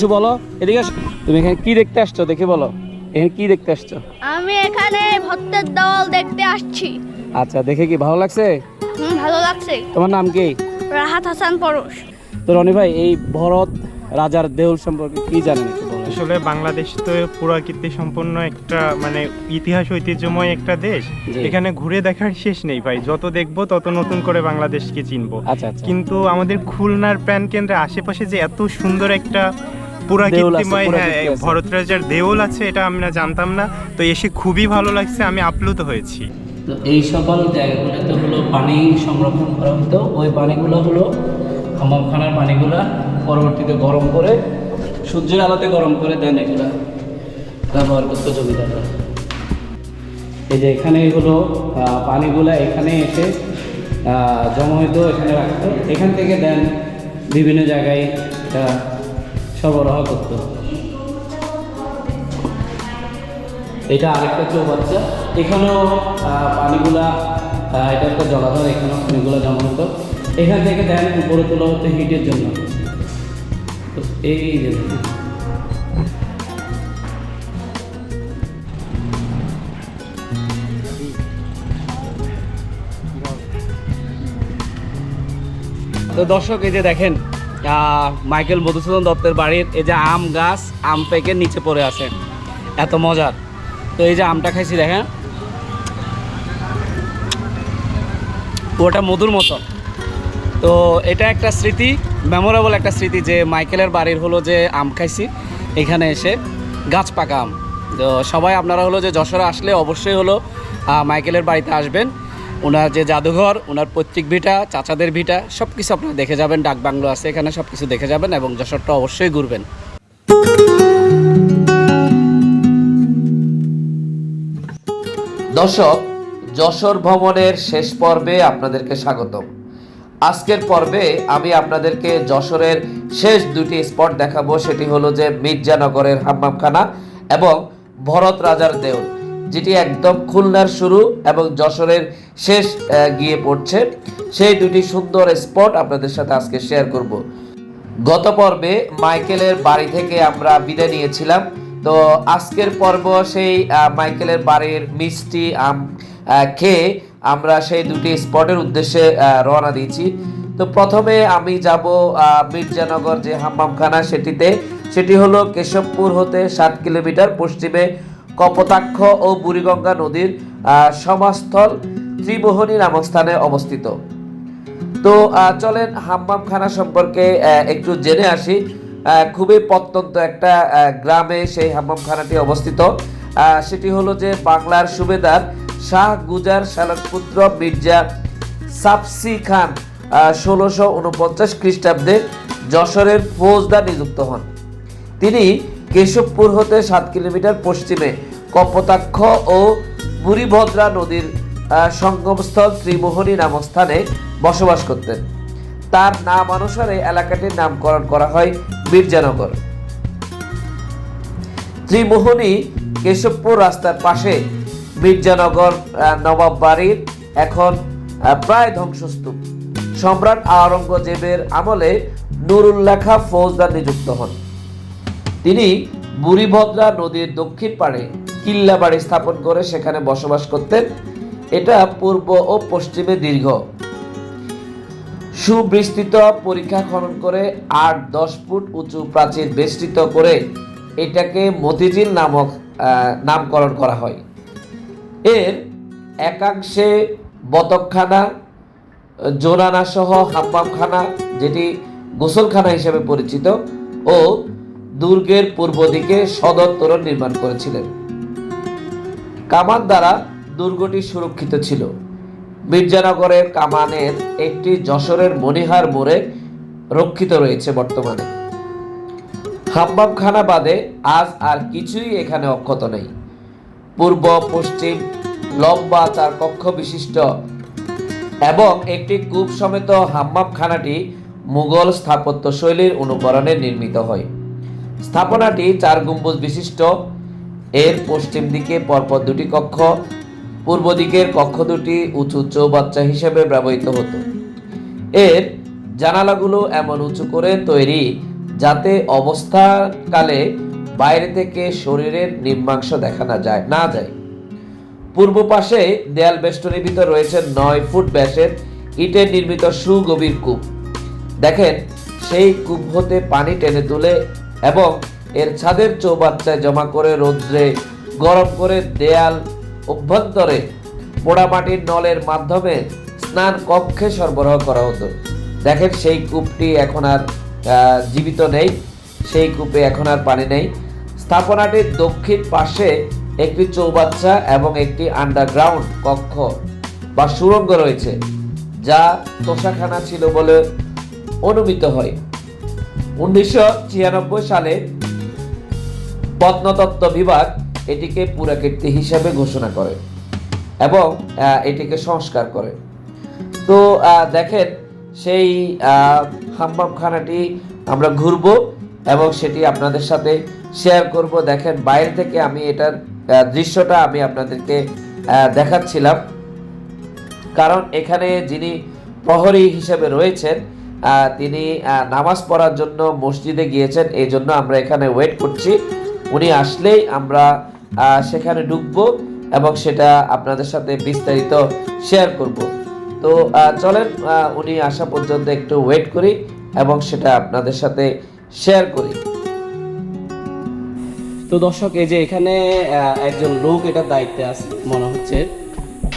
কিছু বলো? এদিকে তুমি এখানে কি দেখতে আসছো? দেখে বলো। এখানে কি দেখতে আসছো? আমি এখানে ভক্তের দল দেখতে আসছি। আচ্ছা দেখে কি ভালো লাগছে? হুম ভালো লাগছে। তোমার নাম কি? রাহাত হাসান পরশ। তো রনি ভাই এই ভরত রাজার দেউল সম্পর্কে কি জানেন আসলে বাংলাদেশ তো পুরাকীর্তি সম্পন্ন একটা মানে ইতিহাস ঐতিহ্যময় একটা দেশ। এখানে ঘুরে দেখার শেষ নেই ভাই। যত দেখব তত নতুন করে বাংলাদেশকে চিনবো। আচ্ছা আচ্ছা। কিন্তু আমাদের খুলনার প্যান কেন্দ্রের আশেপাশে যে এত সুন্দর একটা দেউল পুরাকীর্তিময় আছে, হ্যাঁ। ভরত রাজার দেউল আছে এটা আমরা জানতাম না। তো এসে খুবই ভালো লাগছে আমি আপ্লুত হয়েছি। তো এই সকল জায়গাগুলোতে হলো পানি সংরক্ষণ করা হতো। ওই পানিগুলো হলো হামামখানার পানিগুলো পরবর্তীতে গরম করে সূর্যের আলোতে গরম করে দেন এগুলো ব্যবহার করতো জমিদাররা। এই যে এখানে হলো আহ, পানিগুলা এখানে এসে আহ, জমা হইতো এখানে রাখতো। এখান থেকে দেন বিভিন্ন জায়গায় এটা সরবরাহ করতো এটা আরেকটা চোখ চৌবাচ্চা এখানেও পানিগুলা এটা একটা জলাধার, এখানেও পানিগুলা জমা হতো। এখান থেকে দেন উপরে তোলা হতো হিটের জন্য। এই যে তো দর্শক, এই যে দেখেন মাইকেল মধুসূদন দত্তের বাড়ির এই যে আম গাছ, আম পেকে নিচে পড়ে আছে। এত মজার। তো এই যে আমটা খাইছি দেখেন। ওটা মধুর মতো। তো এটা একটা স্মৃতি মেমোরেবল একটা স্মৃতি যে মাইকেলের বাড়ির হলো যে আম খাইছি, এখানে এসে গাছ পাকা আম। তো সবাই আপনারা হলো যে যশোরে আসলে অবশ্যই হলো মাইকেলের বাড়িতে আসবেন। ওনার যে জাদুঘর, ওনার পৈতৃক ভিটা, চাচাদের ভিটা সব কিছু আপনারা দেখে যাবেন, ডাক বাংলো আছে এখানে সব কিছু দেখে যাবেন এবং যশোরটা অবশ্যই ঘুরবেন। দর্শক, যশোর ভ্রমণের শেষ পর্বে আপনাদেরকে স্বাগতম। আজকের পর্বে আমি আপনাদেরকে যশোরের শেষ দুটি স্পট দেখাবো, সেটি হলো যে মির্জানগরের হাম্মামখানা এবং ভরত রাজার দেউল। যেটি একদম খুলনার শুরু এবং যশোরের শেষ গিয়ে পড়ছে। সেই দুটি সুন্দর স্পট আপনাদের সাথে আজকে শেয়ার করব। গত পর্বে মাইকেলের বাড়ি থেকে আমরা বিদায় নিয়েছিলাম। তো আজকের পর্ব সেই মাইকেলের বাড়ির মিষ্টি, আম খেয়ে আমরা সেই দুটি স্পটের উদ্দেশ্যে রওনা দিয়েছি। তো প্রথমে আমি যাব মির্জানগর যে হাম্মামখানা সেটিতে। সেটি হলো কেশবপুর হতে সাত কিলোমিটার, পশ্চিমে কপোতাক্ষ ও বুড়িগঙ্গা নদীর সমাস্থল ত্রিমোহনী নামক স্থানে অবস্থিত। তো চলেন হাম্মামখানা সম্পর্কে একটু জেনে আসি। খুবই প্রত্যন্ত একটা গ্রামে সেই হাম্মামখানাটি অবস্থিত। সেটি হলো যে বাংলার সুবেদার শাহ গুজার শালক পুত্র মির্জা সাপসি খান ষোলোশো উনপঞ্চাশ খ্রিস্টাব্দে যশোরের ফৌজদার নিযুক্ত হন। তিনি কেশবপুর হতে সাত কিলোমিটার পশ্চিমে কপোতাক্ষ ও বুড়িভদ্রা নদীর সঙ্গমস্থল ত্রিমোহনী নামক স্থানে বসবাস করতেন। তার নাম অনুসারে এলাকাটির নামকরণ করা হয় মির্জানগর। ত্রিমোহনী কেশবপুর রাস্তার পাশে মির্জানগর নবাব বাড়ির এখন প্রায় ধ্বংসস্তূপ। সম্রাট আওরঙ্গজেবের আমলে নুরুল্লাহ খা ফৌজদার নিযুক্ত হন। তিনি বুড়িভদ্রা নদীর দক্ষিণ পাড়ে কিল্লা বাড়ি স্থাপন করে সেখানে বসবাস করতেন। এটা পূর্ব ও পশ্চিমে দীর্ঘ। সুবিস্তৃত পরীক্ষা খনন করে আট দশ ফুট উঁচু প্রাচীর বেষ্টিত করে এটাকে মতিঝিল নামক নামকরণ করা হয়। এর একাংশে বতকখানা জোনানা সহ হাম্মামখানা, যেটি গোসলখানা হিসেবে পরিচিত, ও দুর্গের পূর্ব দিকে সদর তোরণ নির্মাণ করেছিলেন। কামান দ্বারা দুর্গটি সুরক্ষিত ছিল। মির্জানগরের কামানের একটি যশোরের মনিহার মোড়ে রক্ষিত রয়েছে বর্তমানে। হাম্মামখানা বাদে আজ আর কিছুই এখানে অক্ষত নেই। পূর্ব, পশ্চিম, লম্বা চার কক্ষ বিশিষ্ট এবং একটি কূপ সমেত হাম্মামখানাটি মুঘল স্থাপত্য শৈলীর অনুকরণে নির্মিত হয়। স্থাপনাটি চার গম্বুজ বিশিষ্ট। এর পশ্চিম দিকে পরপর দুটি কক্ষ, পূর্ব দিকের কক্ষ দুটি উঁচু চৌবাচ্চা হিসেবে ব্যবহৃত হতো। এর জানালাগুলো এমন উঁচু করে তৈরি যাতে অবস্থাকালে বাইরে থেকে শরীরের নিম্নাংশ দেখা না যায় না যায়। পূর্ব পাশে দেয়াল বেষ্টনীর ভিতর রয়েছে নয় ফুট ব্যাসের ইটের নির্মিত সুগভীর কূপ। দেখেন, সেই কূপ হতে পানি টেনে তুলে এবং এর ছাদের চৌবাচ্চায় জমা করে রৌদ্রে, গরম করে দেয়াল অভ্যন্তরে পোড়ামাটির নলের মাধ্যমে স্নান কক্ষে সরবরাহ করা হতো। দেখেন, সেই কূপটি এখন আর জীবিত নেই। সেই কূপে এখন আর পানি নেই। স্থাপনাটির দক্ষিণ পাশে একটি চৌবাচ্চা এবং একটি আন্ডারগ্রাউন্ড কক্ষ বা সুড়ঙ্গ রয়েছে, যা তোষাখানা ছিল বলে অনুমিত হয়। উনিশশো ছিয়ানব্বই সালে প্রত্নতত্ত্ব বিভাগ এটিকে পুরাকীর্তি হিসেবে ঘোষণা করে এবং এটিকে সংস্কার করে। তো দেখেন, সেই হাম্মামখানাটি আমরা ঘুরব এবং সেটি আপনাদের সাথে শেয়ার করব। দেখেন, বাইরে থেকে আমি এটার দৃশ্যটা আমি আপনাদেরকে দেখাচ্ছিলাম। কারণ এখানে যিনি প্রহরী হিসেবে রয়েছেন তিনি নামাজ পড়ার জন্য মসজিদে গিয়েছেন, এই জন্য আমরা এখানে ওয়েট করছি। উনি আসলেই আমরা সেখানে ঢুকবো এবং সেটা আপনাদের সাথে বিস্তারিত শেয়ার করব। তো চলেন উনি আসা পর্যন্ত একটু ওয়েট করি এবং সেটা আপনাদের সাথে শেয়ার করি। তো দর্শক, এই যে এখানে একজন লোক এটার দায়িত্বে আছে, মনে হচ্ছে।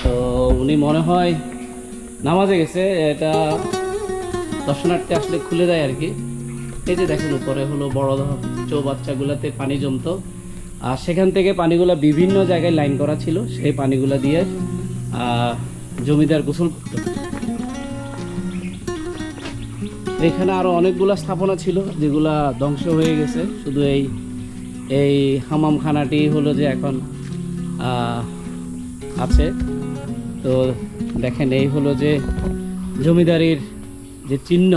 তো উনি মনে হয় নামাজে গেছে, এটা দর্শনার্থী আসলে খুলে দেয় আর কি। এই যে দেখেন, উপরে হলো বড় চৌবাচ্চাগুলোতে পানি জমতো। আর সেখান থেকে পানিগুলো বিভিন্ন জায়গায় লাইন করা ছিল, সেই পানিগুলো দিয়ে জমিদার গোসল করতো। এখানে আরও অনেকগুলো স্থাপনা ছিল, যেগুলা ধ্বংস হয়ে গেছে। শুধু এই এই হামামখানাটি হলো যে এখন আছে। তো দেখেন, এই হলো যে জমিদারির যে চিহ্ন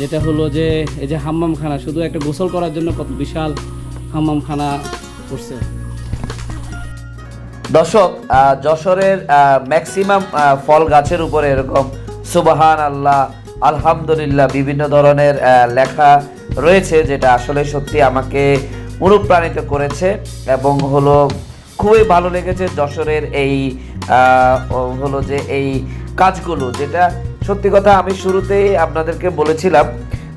যেটা হলো যে এই যে হাম্মামখানা, শুধু একটা গোসল করার জন্য কত বিশাল হাম্মামখানা করছে। দর্শক যশোরের ম্যাক্সিমাম ফল গাছের উপরে এরকম সুবাহান আল্লাহ আলহামদুলিল্লাহ বিভিন্ন ধরনের লেখা রয়েছে, যেটা আসলে সত্যি আমাকে অনুপ্রাণিত করেছে এবং হলো খুবই ভালো লেগেছে যশোরের এই হলো যে এই কাজগুলো, যেটা সত্যি কথা, আমি শুরুতেই আপনাদেরকে বলেছিলাম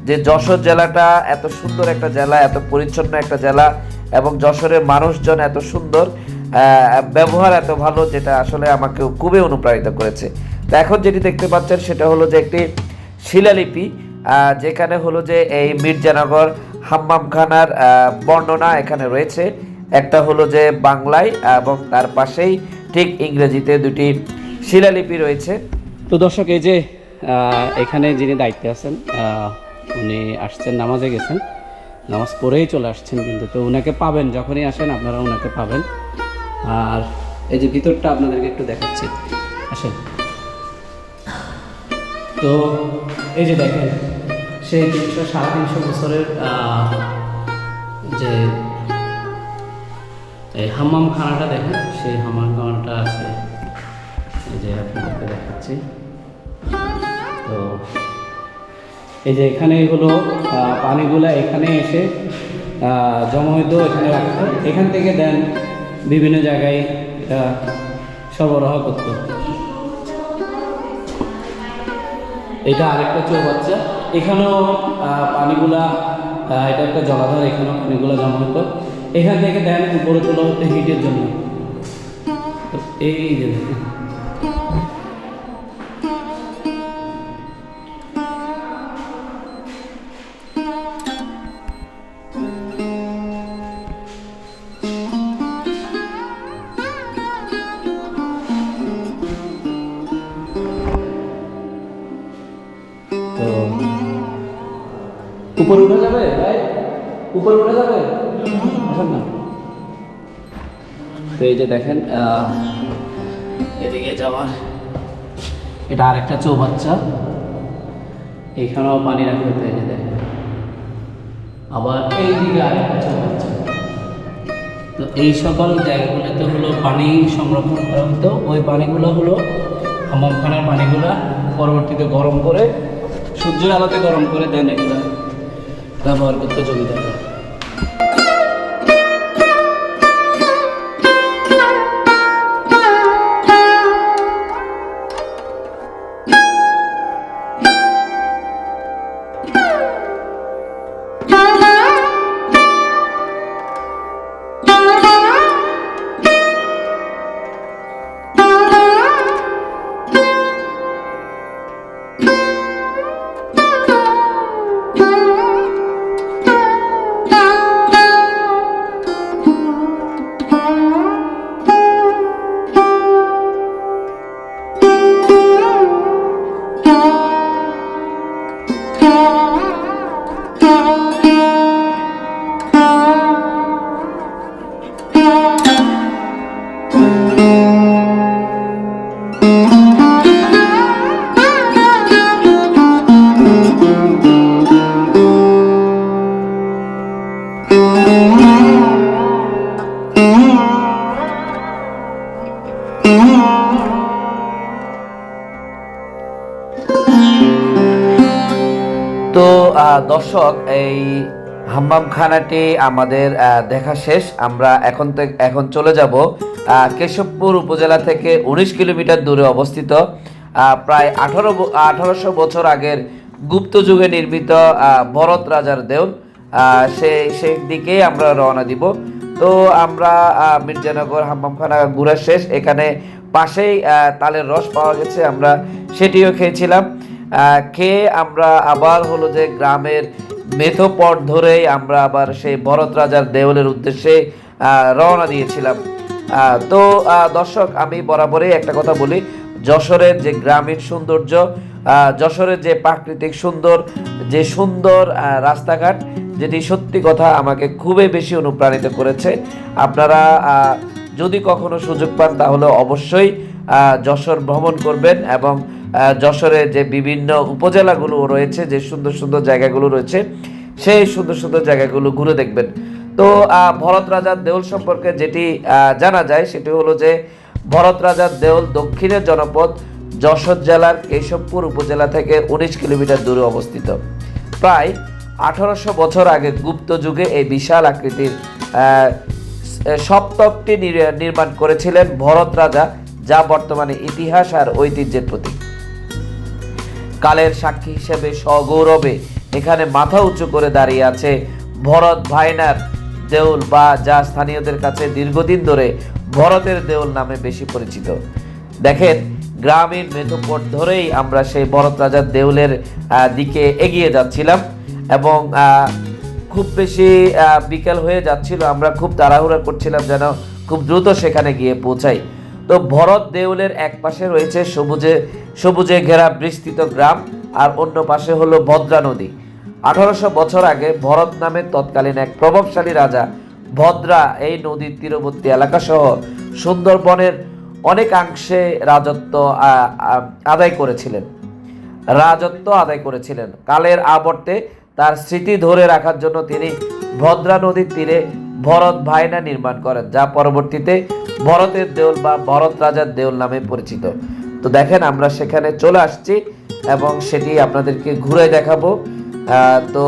যে যশোর জেলাটা এত সুন্দর একটা জেলা, এত পরিচ্ছন্ন একটা জেলা, এবং যশোরের মানুষজন এত সুন্দর ব্যবহার এত ভালো, যেটা আসলে আমাকে খুবই অনুপ্রাণিত করেছে। তো এখন যেটি দেখতে পাচ্ছেন, সেটা হলো যে একটি শিলালিপি যেখানে হলো যে এই মির্জানগর হাম্মামখানার বর্ণনা এখানে রয়েছে। একটা হলো যে বাংলায়, এবং তার পাশেই ঠিক ইংরেজিতে দুটি শিলালিপি রয়েছে। তো দর্শক, এই যে এখানে যিনি দায়িত্বে আছেন উনি আসছেন, নামাজে গেছেন। নামাজ পড়েই চলে আসছেন কিন্তু, তো উনাকে পাবেন, যখনই আসেন আপনারা ওনাকে পাবেন। আর এই যে ভিতরটা আপনাদেরকে একটু দেখাচ্ছি। আসেন। তো এই যে দেখেন, সেই তিনশো, সাড়ে তিনশো বছরের যে এই হাম্মাম খানাটা দেখেন, সেই হাম্মাম খানাটা আছে। এই যে আপনাদেরকে দেখাচ্ছি। তো এই যে এখানে আহ, পানিগুলা এখানে এসে জমা হইতো এখানে রাখতো। এখান থেকে দেন বিভিন্ন জায়গায় এটা সরবরাহ করতো। এটা আরেকটা চোখ চৌবাচ্চা। এখানেও পানিগুলা এটা একটা জলাধার এখানেও পানিগুলা জমা হতো এখান থেকে দেন উপরে তোলা হতো হিটের জন্য। এই যে যে দেখেন এদিকে যাওয়ার এটা আর আরেকটা চৌবাচ্চা। এইখানেও পানি রাখতে হতো এই দেখেন। আবার এই দিকে আরেকটা চৌবাচ্চা। তো এই সকল জায়গাগুলোতে হলো পানি সংরক্ষণ করা হতো। ওই পানিগুলো হলো হামামখানার পানিগুলা পরবর্তীতে গরম করে, সূর্যের আলোতে গরম করে দেন এগুলা। ব্যবহার করতে সুবিধা দর্শক এই হাম্মাম খানাটি আমাদের দেখা শেষ। আমরা এখন এখন চলে যাব কেশবপুর উপজেলা থেকে উনিশ কিলোমিটার দূরে অবস্থিত প্রায় আঠারো আঠারোশো বছর আগের গুপ্ত যুগে নির্মিত ভরত রাজার দেউল। আহ, সেই দিকেই আমরা রওনা দিব। তো আমরা মির্জানগর হাম্মামখানা ঘুরা শেষ। এখানে পাশেই তালের রস পাওয়া গেছে। আমরা সেটিও খেয়েছিলাম। খেয়ে আমরা আবার হলো যে গ্রামের মেথো পথ ধরেই আমরা আবার সেই ভরত রাজার দেওলের উদ্দেশ্যে রওনা দিয়েছিলাম। তো দর্শক, আমি বরাবরই একটা কথা বলি। যশোরের যে গ্রামীণ সৌন্দর্য যশোরের যে প্রাকৃতিক সুন্দর, যে সুন্দর রাস্তাঘাট, যেটি সত্যি কথা আমাকে খুবই বেশি অনুপ্রাণিত করেছে। আপনারা যদি কখনো সুযোগ পান, তাহলে অবশ্যই যশোর ভ্রমণ করবেন এবং যশোরে যে বিভিন্ন উপজেলাগুলো রয়েছে, যে সুন্দর সুন্দর জায়গাগুলো রয়েছে, সেই সুন্দর সুন্দর জায়গাগুলো ঘুরে দেখবেন। তো ভরত রাজার দেউল সম্পর্কে যেটি জানা যায়, সেটি হলো যে ভরত রাজার দেউল দক্ষিণের জনপদ যশোর জেলার কেশবপুর উপজেলা থেকে উনিশ কিলোমিটার দূরে অবস্থিত। প্রায় আঠারোশো বছর আগে গুপ্ত যুগে এই বিশাল আকৃতির সপ্তকটি নির- নির্মাণ করেছিলেন ভরত রাজা, যা বর্তমানে ইতিহাস আর ঐতিহ্যের প্রতীক। কালের সাক্ষী হিসেবে সগৌরবে এখানে মাথা উঁচু করে দাঁড়িয়ে আছে ভরত ভাইনার দেউল বা যা স্থানীয়দের কাছে দীর্ঘদিন ধরে ভরতের দেউল নামে বেশি পরিচিত। দেখেন, গ্রামীণ মেথোপট ধরেই আমরা সেই ভরত রাজার দেউলের দিকে এগিয়ে যাচ্ছিলাম এবং খুব বেশি বিকেল হয়ে যাচ্ছিল, আমরা খুব তাড়াহুড়া করছিলাম যেন খুব দ্রুত সেখানে গিয়ে পৌঁছাই। তো ভরত দেউলের এক পাশে রয়েছে সবুজে সবুজে ঘেরা বিস্তৃত গ্রাম আর অন্য পাশে হলো ভদ্রা নদী। আঠারোশো বছর আগে ভরত নামের তৎকালীন এক প্রভাবশালী রাজা ভদ্রা এই নদীর তীরবর্তী এলাকা সহ সুন্দরবনের অনেকাংশে রাজত্ব আদায় করেছিলেন। রাজত্ব আদায় করেছিলেন। কালের আবর্তে তার স্মৃতি ধরে রাখার জন্য তিনি ভদ্রা নদীর তীরে ভরত ভাইনা নির্মাণ করেন, যা পরবর্তীতে ভরতের দেউল বা ভরত রাজার দেউল নামে পরিচিত। তো দেখেন, আমরা সেখানে চলে আসছি এবং সেটি আপনাদেরকে ঘুরে দেখাবো। তো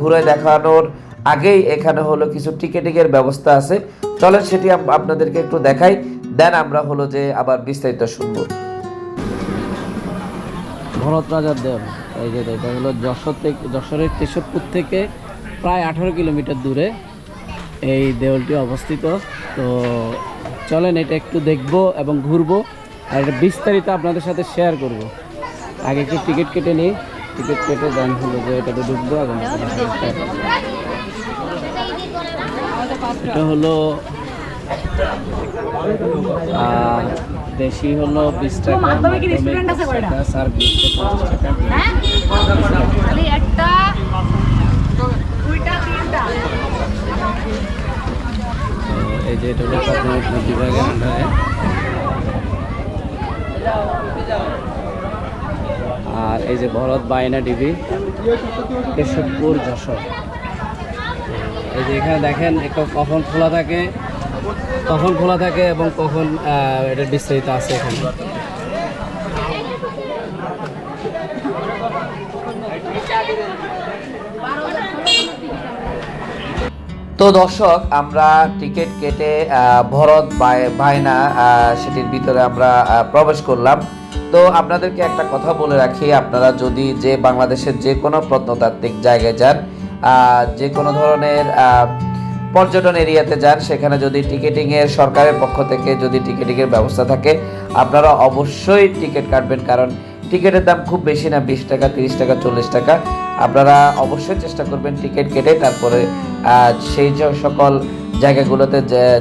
ঘুরে দেখানোর আগেই এখানে হলো কিছু টিকেটিকের ব্যবস্থা আছে। চলেন, সেটি আপনাদেরকে একটু দেখাই। দেন আমরা হলো যে আবার বিস্তারিত শুনব। ভরত রাজার দেওল এই যে এটা হলো যশোর থেকে যশোরের কেশবপুর থেকে প্রায় আঠারো কিলোমিটার দূরে এই দেউলটি অবস্থিত। তো চলেন এটা একটু দেখব এবং ঘুরবো। আর এটা বিস্তারিত আপনাদের সাথে শেয়ার করব। আগে একটু টিকিট কেটে নিই। টিকিট কেটে দেন হলো যে এটাতে ঢুকবো এবং। এটা হলো দেশি হলো বিশ টাকা টাকা। সার্ভিস টাকা একটা তো যে এটা হলো বিভাগের আন্ডারে আর এই যে ভরত বায়না ডিবি, কেশবপুর যশোর। এই যে এখানে দেখেন, একটু কখন খোলা থাকে, কখন খোলা থাকে এবং কখন এটা বিস্তারিত আছে এখানে। তো দর্শক, আমরা টিকিট কেটে ভরত বায়না সেটির ভিতরে আমরা প্রবেশ করলাম। তো আপনাদেরকে একটা কথা বলে রাখি, আপনারা যদি যে বাংলাদেশের যে কোনো প্রত্নতাত্ত্বিক জায়গায় যান যে কোনো ধরনের পর্যটন এরিয়াতে যান, সেখানে যদি টিকিটিং এর সরকারের পক্ষ থেকে যদি টিকিটিং এর ব্যবস্থা থাকে, আপনারা অবশ্যই টিকিট কাটবেন। কারণ টিকিটের দাম খুব বেশি না, বিশ টাকা, তিরিশ টাকা, চল্লিশ টাকা। আপনারা অবশ্যই চেষ্টা করবেন টিকিট কেটে তারপরে সেই সকল জায়গাগুলোতে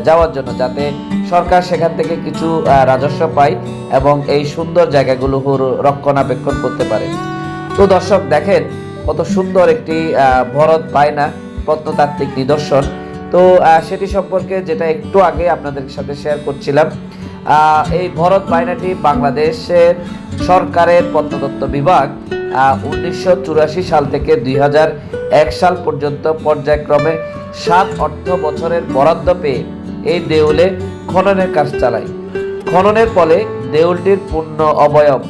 যাওয়ার জন্য যাতে সরকার সেখান থেকে কিছু রাজস্ব পায় এবং এই সুন্দর জায়গাগুলো রক্ষণাবেক্ষণ করতে পারে। তো দর্শক, দেখেন কত সুন্দর একটি ভরত বায়না, প্রত্নতাত্ত্বিক নিদর্শন। তো সেটি সম্পর্কে যেটা একটু আগে আপনাদের সাথে শেয়ার করছিলাম এই ভরত বায়নাটি বাংলাদেশের সরকারের প্রত্নতত্ত্ব বিভাগ। উনিশশো চুরাশি সাল থেকে দুই সাল পর্যন্ত পর্যায়ক্রমে সাত অর্থ বছরের বরাদ্দ পেয়ে এই দেউলে খননের কাজ চালায়। খননের ফলে দেউলটির পূর্ণ অবয়ব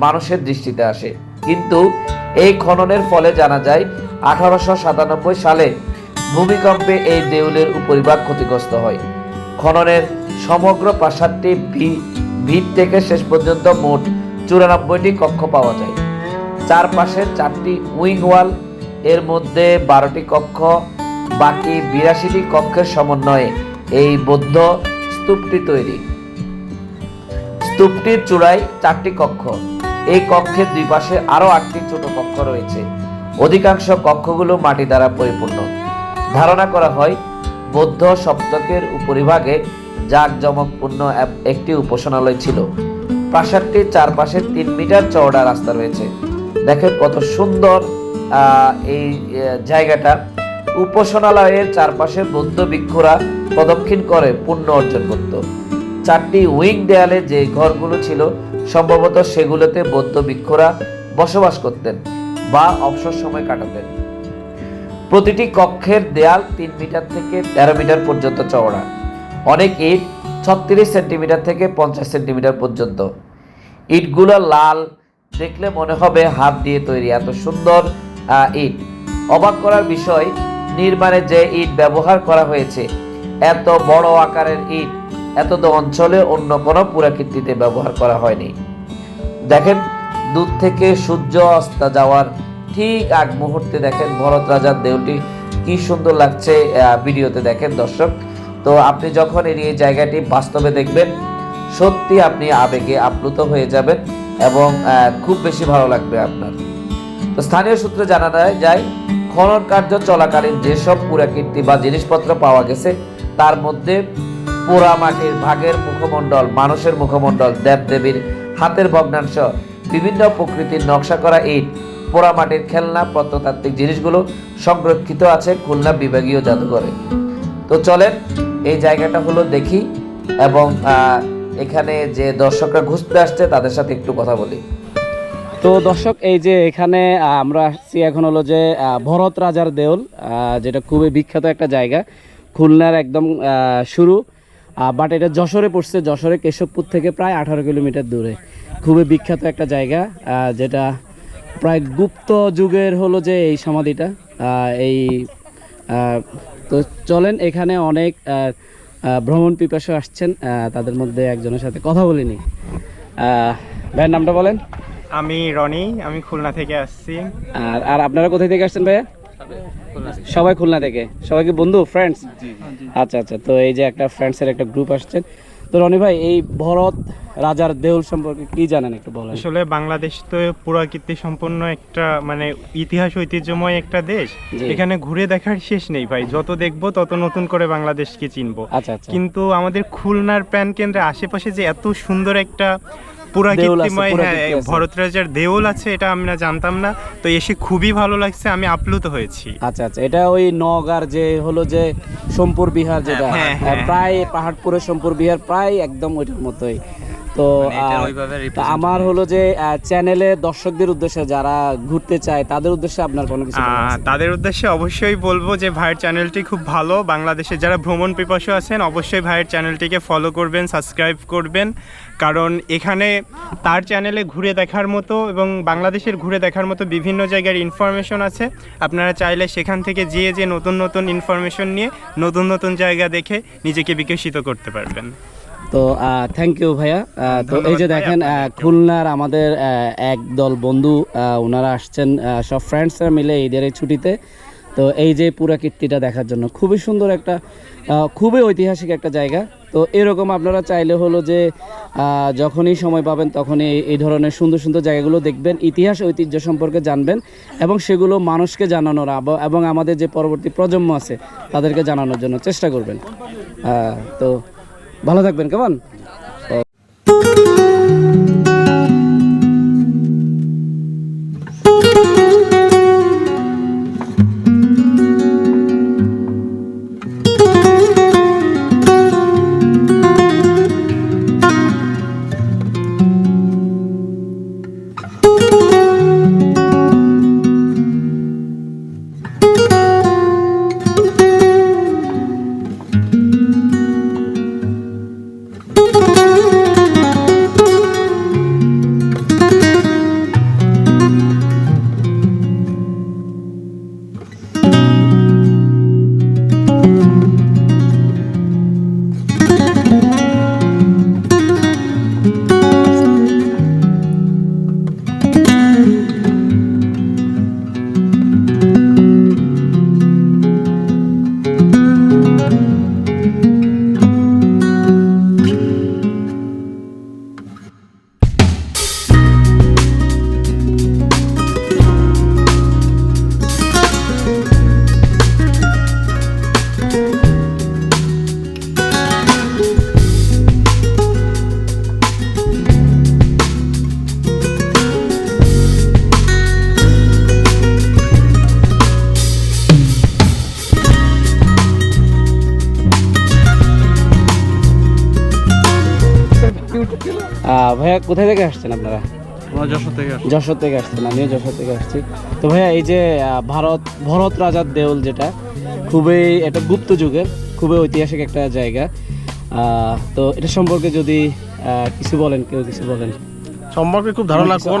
মানুষের দৃষ্টিতে আসে। কিন্তু এই খননের ফলে জানা যায়, আঠারোশো সাতানব্বই সালে ভূমিকম্পে এই দেউলের উপরিভাগ ক্ষতিগ্রস্ত হয়। খননের সমগ্র প্রাসাদটি ভি- ভিত থেকে শেষ পর্যন্ত মোট চুরানব্বইটি কক্ষ পাওয়া যায়। চারপাশে চারটি উইং ওয়াল, এর মধ্যে বারোটি কক্ষ, বাকি বিরাশিটি কক্ষের সমন্বয়ে এই বৌদ্ধ স্তূপটি তৈরি। স্তূপটির চূড়ায় চারটি কক্ষ। এই কক্ষের দুই পাশে আরও আটটি ছোট কক্ষ রয়েছে। অধিকাংশ কক্ষগুলো মাটি দ্বারা পরিপূর্ণ। ধারণা করা হয়, বৌদ্ধ সপ্তকের উপরিভাগে জাঁকজমকপূর্ণ এক- একটি উপাসনালয় ছিল। প্রাসাদটির চারপাশে তিন মিটার চওড়া রাস্তা রয়েছে। দেখেন কত সুন্দর এই জায়গাটা। উপাসনালয়ের চারপাশে বৌদ্ধ ভিক্ষুরা প্রদক্ষিণ করে পুণ্য অর্জন করত। চারটি উইং দেয়ালে যে ঘরগুলো ছিল, সম্ভবত সেগুলোতে বৌদ্ধ ভিক্ষুরা বসবাস করতেন বা অবসর সময় কাটাতেন। প্রতিটি কক্ষের দেয়াল তিন মিটার থেকে তেরো মিটার পর্যন্ত চওড়া। অনেক ইট ছত্রিশ সেন্টিমিটার থেকে পঞ্চাশ সেন্টিমিটার পর্যন্ত। ইটগুলো লাল দেখলে মনে হবে হাত দিয়ে তৈরি এত সুন্দর ইট। অবাক করার বিষয়, নির্মাণে যে ইট ব্যবহার করা হয়েছে, এত বড় আকারের ইট এত অঞ্চলে অন্য কোনো পুরাকীর্তিতে ব্যবহার করা হয়নি। দেখেন, দূর থেকে সূর্য অস্ত যাওয়ার ঠিক আগ মুহূর্তে দেখেন ভরত রাজার দেউলটি কি সুন্দর লাগছে ভিডিওতে দেখেন দর্শক। তো আপনি যখন এই জায়গাটি বাস্তবে দেখবেন, সত্যি আপনি আবেগে আপ্লুত হয়ে যাবেন। এবং খুব বেশি ভালো লাগবে আপনার। তো স্থানীয় সূত্রে জানা যায়- খনন কার্য চলাকালীন যেসব পুরাকীর্তি বা জিনিসপত্র পাওয়া গেছে, তার মধ্যে পোড়া মাটির ভাগের মুখমণ্ডল, মানুষের মুখমণ্ডল, দেবদেবীর হাতের ভগ্নাংশ, বিভিন্ন প্রকৃতির নকশা করা ইট পোড়া মাটির খেলনা, প্রত্নতাত্ত্বিক জিনিসগুলো সংরক্ষিত আছে খুলনা বিভাগীয় জাদুঘরে। তো চলেন, এই জায়গাটা হলো দেখি এবং এখানে যে দর্শকরা ঘুরতে আসছে, তাদের সাথে একটু কথা বলি। তো দর্শক, এই যে এখানে আমরা আসছি এখন হলো যে ভরত রাজার দেউল যেটা খুবই বিখ্যাত একটা জায়গা, খুলনার একদম শুরু বাট এটা যশোরে পড়ছে, যশোরে কেশবপুর থেকে প্রায় আঠারো কিলোমিটার দূরে। খুবই বিখ্যাত একটা জায়গা যেটা প্রায় গুপ্ত যুগের হলো যে এই সমাধিটা এই তো চলেন এখানে অনেক ভ্রমণ পিপাসু আসছেন তাদের মধ্যে একজনের সাথে কথা বলিনি। ভাইয়ের নামটা বলেন। আমি রনি আমি খুলনা থেকে আসছি। আর আর আপনারা কোথায় থেকে আসছেন ভাইয়া? সবাই খুলনা থেকে। সবাই কি বন্ধু ফ্রেন্ডস আচ্ছা আচ্ছা তো এই যে একটা ফ্রেন্ডসের একটা গ্রুপ আসছেন তো রনি ভাই এই ভরত রাজার দেউল সম্পর্কে কি জানেন একটু বলেন? আসলে বাংলাদেশ তো পুরাকীর্তি সম্পন্ন একটা মানে ইতিহাস ঐতিহ্যময় একটা দেশ। এখানে ঘুরে দেখার শেষ নেই ভাই যত দেখব তত নতুন করে বাংলাদেশকে চিনবো। আচ্ছা আচ্ছা। কিন্তু আমাদের খুলনার প্যান কেন্দ্রে আশেপাশে যে এত সুন্দর একটা দেউল কীর্তিময় হ্যাঁ ভরত রাজার দেউল আছে এটা আমরা জানতাম না। তো এসে খুবই ভালো লাগছে আমি আপ্লুত হয়েছি। আচ্ছা আচ্ছা এটা ওই নগার যে হলো যে সোমপুর বিহার যেটা হ্যাঁ, হ্যাঁ। প্রায় পাহাড়পুরের সোমপুর বিহার প্রায় একদম ওইটার মতোই। তো মানে আমার হলো যে চ্যানেলে দর্শকদের উদ্দেশ্যে যারা ঘুরতে চায় তাদের উদ্দেশ্যে আপনার কোনো কিছু? তাদের উদ্দেশ্যে অবশ্যই বলব যে ভাইয়ের চ্যানেলটি খুব ভালো। বাংলাদেশে যারা ভ্রমণ পিপাসু আছেন অবশ্যই ভাইয়ের চ্যানেলটিকে ফলো করবেন সাবস্ক্রাইব করবেন। কারণ এখানে তার চ্যানেলে ঘুরে দেখার মতো এবং বাংলাদেশের ঘুরে দেখার মতো বিভিন্ন জায়গার ইনফরমেশন আছে। আপনারা চাইলে সেখান থেকে যেয়ে যে নতুন নতুন ইনফরমেশন নিয়ে নতুন নতুন জায়গা দেখে নিজেকে বিকশিত করতে পারবেন। তো থ্যাংক ইউ ভাইয়া। তো এই যে দেখেন খুলনার আমাদের এক দল বন্ধু ওনারা আসছেন সব ফ্রেন্ডসরা মিলে ঈদের এই ছুটিতে। তো এই যে পুরা কীর্তিটা দেখার জন্য। খুবই সুন্দর একটা খুবই ঐতিহাসিক একটা জায়গা। তো এরকম আপনারা চাইলে হলো যে যখনই সময় পাবেন তখনই এই- ধরনের সুন্দর সুন্দর জায়গাগুলো দেখবেন ইতিহাস ঐতিহ্য সম্পর্কে জানবেন এবং সেগুলো মানুষকে জানানোর এবং আমাদের যে পরবর্তী প্রজন্ম আছে তাদেরকে জানানোর জন্য চেষ্টা করবেন। তো ভালো থাকবেন কেমন? কোথায় থেকে আসছেন আপনারা? যশোর থেকে আসছেন আমিও যশোর থেকে আসছি। তো ভাইয়া এই যে ভারত ভরত রাজার দেউল যেটা খুবই এটা গুপ্ত যুগের খুবই ঐতিহাসিক একটা জায়গা। আহ, তো এটা সম্পর্কে যদি আহ, কিছু বলেন কেউ কিছু বলেন। সম্পর্কে খুব ধারণা কোন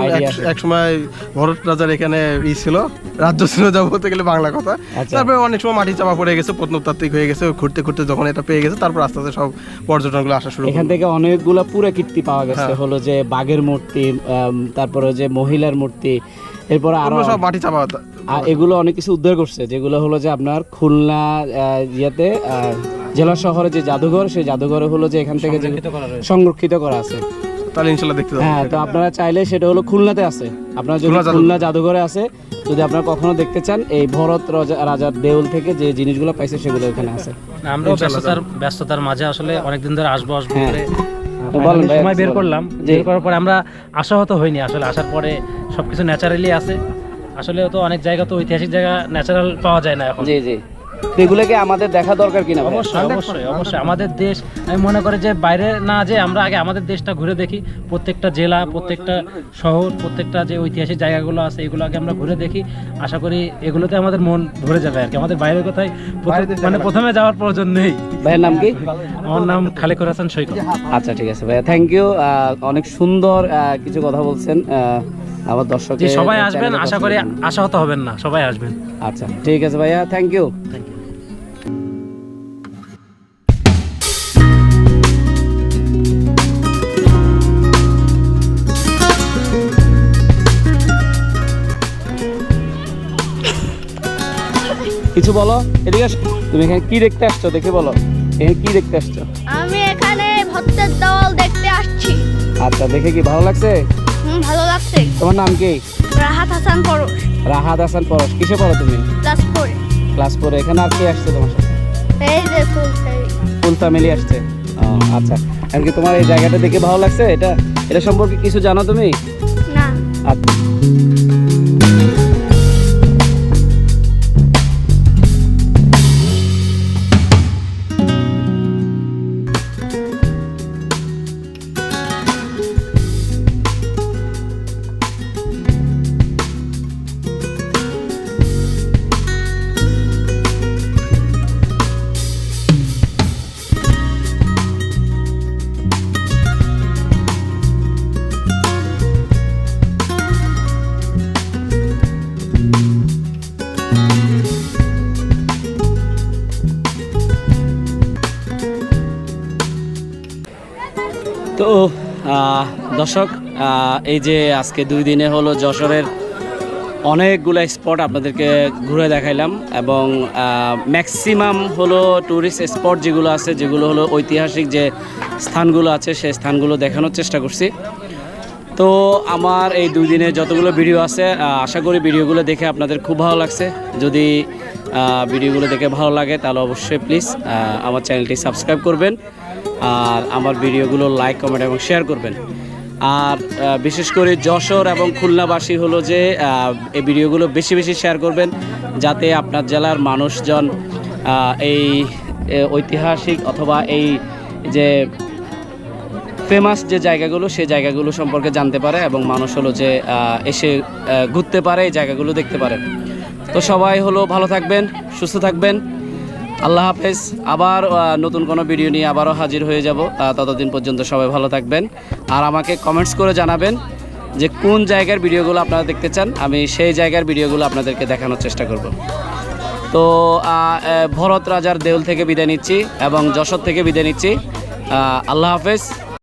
এক সময় ভরত রাজার এখানে ই ছিল রাজ্য ছিল যা বলতে গেলে বাংলা কথা। আচ্ছা। তারপরে অনেক সময় মাটি চাপা পড়ে গেছে প্রত্নতাত্ত্বিক হয়ে গেছে ঘুরতে ঘুরতে যখন এটা পেয়ে গেছে তারপর আস্তে আস্তে সব পর্যটনগুলো আসা শুরু এখান থেকে অনেকগুলা পুরা কীর্তি পাওয়া গেছে হ্যাঁ। হলো যে বাঘের মূর্তি তারপরে যে মহিলার মূর্তি এরপরে আরও সব মাটি চাপা আর এগুলো অনেক কিছু উদ্ধার করছে যেগুলো হলো যে আপনার খুলনা ইয়েতে জেলা শহরে যে জাদুঘর সেই জাদুঘরে হলো যে এখান থেকে যে সংরক্ষিত করা আছে। তাহলে ইনশাল্লাহ দেখতে যাব। হ্যাঁ তো আপনারা চাইলে সেটা হলো খুলনাতে আছে। আপনারা যদি খুলনা জাদুঘরে আছে যদি আপনারা কখনো দেখতে চান এই ভরত রাজার দেউল থেকে যে জিনিসগুলো পাইছে সেগুলো এখানে আছে। আমরাও ব্যস্ততার ব্যস্ততার মাঝে আসলে অনেকদিন ধরে আসব আসব হ্যাঁ। করে। সময় বের করলাম। বের করার পরে আমরা আশাহত হইনি আসলে। আসার পরে সবকিছু ন্যাচারালি আছে। আসলে তো অনেক জায়গা তো ঐতিহাসিক জায়গা ন্যাচারাল পাওয়া যায় না এখন। জি জি। তো এগুলোকে আমাদের দেখা দরকার কিনা অবশ্যই অবশ্যই অবশ্যই আমাদের দেশ আমি মনে করি যে বাইরে না যে আমরা আগে আমাদের দেশটা ঘুরে দেখি। প্রত্যেকটা জেলা প্রত্যেকটা শহর প্রত্যেকটা যে ঐতিহাসিক জায়গাগুলো আছে এগুলো আগে আমরা ঘুরে দেখি। আশা করি এগুলোতে আমাদের মন ভরে যাবে আর কি। আমাদের বাইরের কোথায় মানে প্রথমে যাওয়ার প্রয়োজন নেই। ভাইয়ের নাম কি? আমার নাম খালেকুর হাসান সৈকত। আচ্ছা ঠিক আছে ভাইয়া। থ্যাংক ইউ অনেক সুন্দর আহ, কিছু কথা বলছেন। আমার দর্শক সবাই আসবেন আশা করি আশাহত হবেন না সবাই আসবেন। আচ্ছা ঠিক আছে ভাইয়া থ্যাংক ইউ থ্যাংক ইউ কিছু বলো এদিকে তুমি এখানে কি দেখতে আসছো দেখে বলো। এখানে কি দেখতে আসছো? আমি এখানে ভত্তের দল দেখতে আসছি। আচ্ছা দেখে কি ভালো লাগছে? ভালো লাগছে? তোমার নাম কি? রাহাত হাসান পরশ। রাহাত হাসান পরশ। কিসে পড়ো তুমি? ক্লাস ফোরে। ক্লাস ফোরে। এখানে আর কে আসছে তোমার সাথে? এই যে ফুল ফ্যামিলি। ফুল ফ্যামিলি আসছে। আচ্ছা। আর কি তোমার এই জায়গাটা দেখে ভালো লাগছে? এটা এটা সম্পর্কে কিছু জানো তুমি? না। আচ্ছা। দর্শক এই যে আজকে দুই দিনে হলো যশোরের অনেকগুলো স্পট আপনাদেরকে ঘুরে দেখাইলাম এবং ম্যাক্সিমাম হলো ট্যুরিস্ট স্পট যেগুলো আছে, যেগুলো হলো ঐতিহাসিক যে স্থানগুলো আছে, সেই স্থানগুলো দেখানোর চেষ্টা করছি। তো আমার এই দুই দিনে যতগুলো ভিডিও আছে আশা করি ভিডিওগুলো দেখে আপনাদের খুব ভালো লাগছে। যদি ভিডিওগুলো দেখে ভালো লাগে, তাহলে অবশ্যই প্লিজ আমার চ্যানেলটি সাবস্ক্রাইব করবেন আর আমার ভিডিওগুলো লাইক কমেন্ট এবং শেয়ার করবেন। আর বিশেষ করে যশোর এবং খুলনাবাসী হলো যে এই ভিডিওগুলো বেশি বেশি শেয়ার করবেন যাতে আপনার জেলার মানুষজন এই ঐতিহাসিক অথবা এই যে ফেমাস যে জায়গাগুলো, সেই জায়গাগুলো সম্পর্কে জানতে পারে এবং মানুষ হলো যে এসে ঘুরতে পারে, এই জায়গাগুলো দেখতে পারে। তো সবাই হলো ভালো থাকবেন, সুস্থ থাকবেন। আল্লাহ হাফেজ, আবার নতুন কোনো ভিডিও নিয়ে আবারও হাজির হয়ে যাব। ততদিন পর্যন্ত সবাই ভালো থাকবেন। আর আমাকে কমেন্টস করে জানাবেন যে কোন জায়গার ভিডিওগুলো আপনারা দেখতে চান। আমি সেই জায়গার ভিডিওগুলো আপনাদেরকে দেখানোর চেষ্টা করব। তো ভরত রাজার দেউল থেকে বিদায় নিচ্ছি এবং যশোর থেকে বিদায় নিচ্ছি। আল্লাহ হাফেজ।